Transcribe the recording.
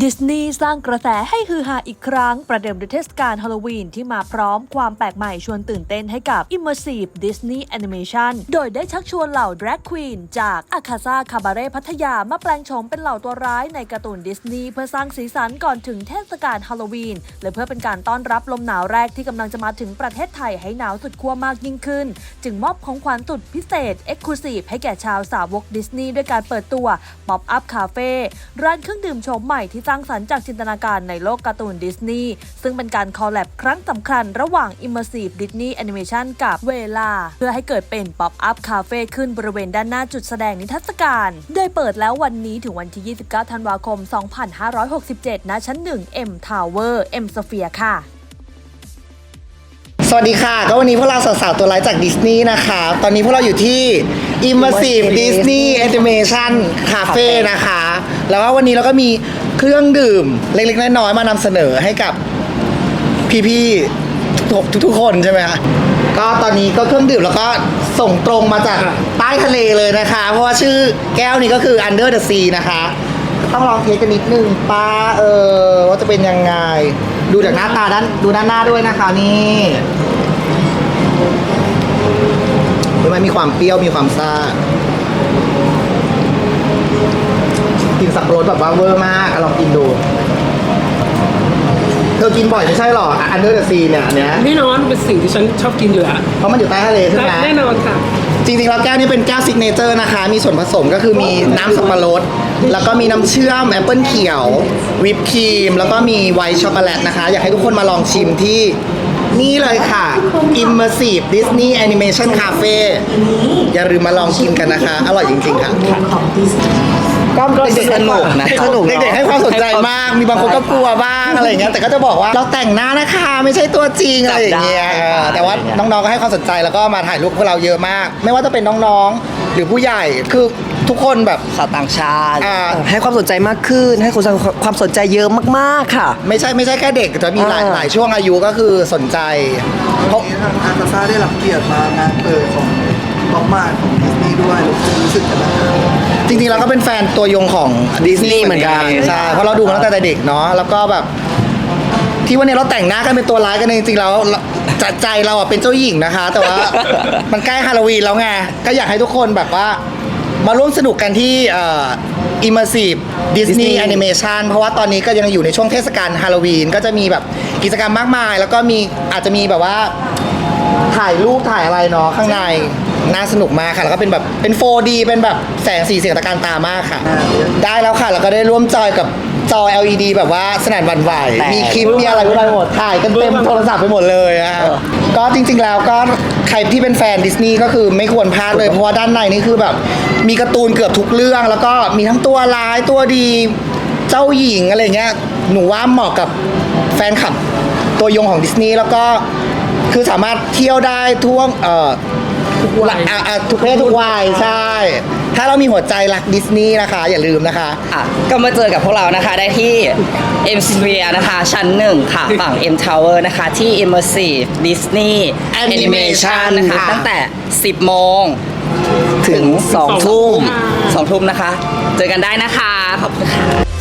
ดิสนีย์สร้างกระแสให้ฮือฮาอีกครั้ง ประเดิมด้วยเทศกาลฮาโลวีนที่มาพร้อมความแปลกใหม่ชวนตื่นเต้นให้กับ Immersive Disney Animation โดยได้ชักชวนเหล่า Drag Queen จากอาคาซาคาบาเร่พัทยามาแปลงโฉมเป็นเหล่าตัวร้ายในการ์ตูนดิสนีย์เพื่อสร้างสีสันก่อนถึงเทศกาลฮาโลวีนและเพื่อเป็นการต้อนรับลมหนาวแรกที่กำลังจะมาถึงประเทศไทยให้หนาวสุดขั้วมากยิ่งขึ้น จึงมอบของขวัญสุดพิเศษ Exclusive ให้แก่ชาวสาวกดิสนีย์ด้วยการเปิดตัว Pop Up Cafe ร้านเครื่องดื่มโฉมใหม่ที่สร้างสรรค์จากจินตนาการในโลกการ์ตูนดิสนีย์ซึ่งเป็นการคอลแลบครั้งสำคัญระหว่าง Immersive Disney Animation กับเวลา เพื่อให้เกิดเป็น Pop Up Cafe ขึ้นบริเวณด้านหน้าจุดแสดงนิทรรศการ โดยเปิดแล้ววันนี้ถึงวันที่ 29 ธันวาคม 2567 ณ ชั้น 1 M Tower M Sphere ค่ะสวัสดีค่ะ ก็วันนี้พวกเราสาวๆตัวร้ายจากดิสนีย์นะคะ ตอนนี้พวกเราอยู่ที่ Immersive Disney Animation Cafe นะคะ แล้วก็วันนี้เราก็มี เครื่องดื่มเล็กๆน้อยๆมานำเสนอให้กับพี่ๆทุกๆทุกๆคนใช่ไหมคะก็ตอนนี้ก็เครื่องดื่มแล้วก็ส่งตรงมาจากใต้ทะเลเลยนะคะ เพราะว่าชื่อแก้วนี้ก็คือ Under the Sea นะคะ ต้องลองเทสกันนิดนึงป้าเออว่าจะเป็นยังไง ดูจากหน้าตาด้านดูด้านหน้าด้วยนะคะนี่เห็นไหมมีความเปรี้ยวมีความซ่า กินสับปะรดแบบว่าเวอร์มากอะลองกินดู เธอกินบ่อยไม่ใช่หรออันเดอร์เดอะซีเนี่ยอันเนี้ยแน่นอนเป็นสิ่งที่ฉันชอบกินอยู่แล้วเพราะมันอยู่ใต้ทะเลใช่ไหม แน่นอนค่ะ จริงๆแล้วแก้วนี้เป็นแก้วซิกเนเจอร์นะคะ มีส่วนผสมก็คือมีน้ำสับปะรด แล้วก็มีน้ำเชื่อมแอปเปิลเขียว วิปครีม แล้วก็มีไวท์ช็อกโกแลตนะคะ อยากให้ทุกคนมาลองชิมที่นี่เลยค่ะ Immersive Disney Animation Cafe อย่าลืมมาลองกินกันนะคะ อร่อยจริงๆค่ะ ก็เด็กๆสนุกนะสนุกเด็กๆให้ความสนใจมาก มีบางคนก็กลัวบ้างอะไรอย่างเงี้ยแต่ก็จะบอกว่าเราแต่งหน้านะคะ ไม่ใช่ตัวจริงอะไรอย่างเงี้ยเออแต่ว่าน้องๆก็ให้ความสนใจแล้วก็มาถ่ายรูปพวกเราเยอะมาก ไม่ว่าจะเป็นน้องๆ หรือผู้ใหญ่คือทุกคนแบบ ชาวต่างชาติ อ่า ให้ความสนใจมากขึ้น ให้คนความสนใจเยอะมากๆค่ะ ไม่ใช่ไม่ใช่แค่เด็กจะมีหลายอ่า หลายช่วงอายุก็คือสนใจเพราะวันนี้ทางอาคาซ่าได้รับเกียรติมางานเปิดของบ็อกมาของดิสนีย์ด้วยรู้สึกกันนะครับ จริงๆเราก็เป็นแฟนตัวยงของดิสนีย์เหมือนกันเหมือนกันใช่เพราะเราดูมาตั้งแต่เด็กเนาะแล้วก็แบบที่วันนี้เราแต่งหน้ากันเป็นตัวร้ายกันเองจริงๆแล้วใจใจเราอะเป็นเจ้าหญิงนะคะ แต่ว่ามันใกล้ฮาโลวีนแล้วไงก็อยากให้ทุกคนแบบว่า มาร่วมสนุกกันที่เอ่อ Immersive Disney Disney Animation เพราะว่าตอนนี้ก็ยังอยู่ในช่วงเทศกาลฮาโลวีนก็จะมีแบบกิจกรรมมากมาย แล้วก็มีอาจจะมีแบบว่า ถ่ายรูปถ่ายอะไรเนาะข้างในน่าสนุกมากค่ะแล้วก็เป็นแบบเป็น 4D เป็นแบบแสงสีเสียงตะการตามากค่ะ ได้แล้วค่ะ แล้วก็ได้ร่วมจอยกับจอ LED แบบว่าสนั่นหวันไหว แต่ มีคลิปมีอะไรไปหมด ถ่ายกันเต็มโทรศัพท์ไปหมดเลยอะก็จริงๆแล้วก็ใครที่เป็นแฟนดิสนีย์ก็คือไม่ควรพลาดเลย เพราะว่าด้านในนี่คือแบบ มีการ์ตูนเกือบทุกเรื่อง แล้วก็มีทั้งตัวร้ายตัวดี เจ้าหญิงอะไรเงี้ย หนูว่าเหมาะกับแฟนคลับตัวยงของดิสนีย์แล้วก็ คือสามารถเที่ยวได้ทั่วเอ่อทุกวัย อะอะทุกเพศทุกวัยใช่ ถ้าเรามีหัวใจรักดิสนีย์นะคะ อย่าลืมนะคะ ค่ะก็มาเจอกับพวกเรานะคะได้ที่ M Sphere นะคะ ชั้นหนึ่งค่ะ ฝั่ง M Tower นะคะ ที่ Immersive Disney Animation นะคะ ค่ะ ตั้งแต่ 10 โมง ถึง 2 ทุ่ม 2 ทุ่มนะคะ เจอกันได้นะคะ ขอบคุณค่ะ